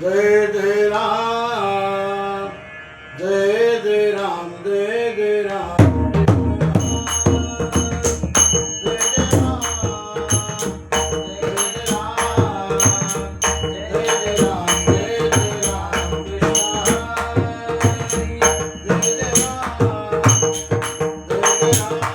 Jai Jai Ram Jai Jai Ram Jai Jai Ram. Jai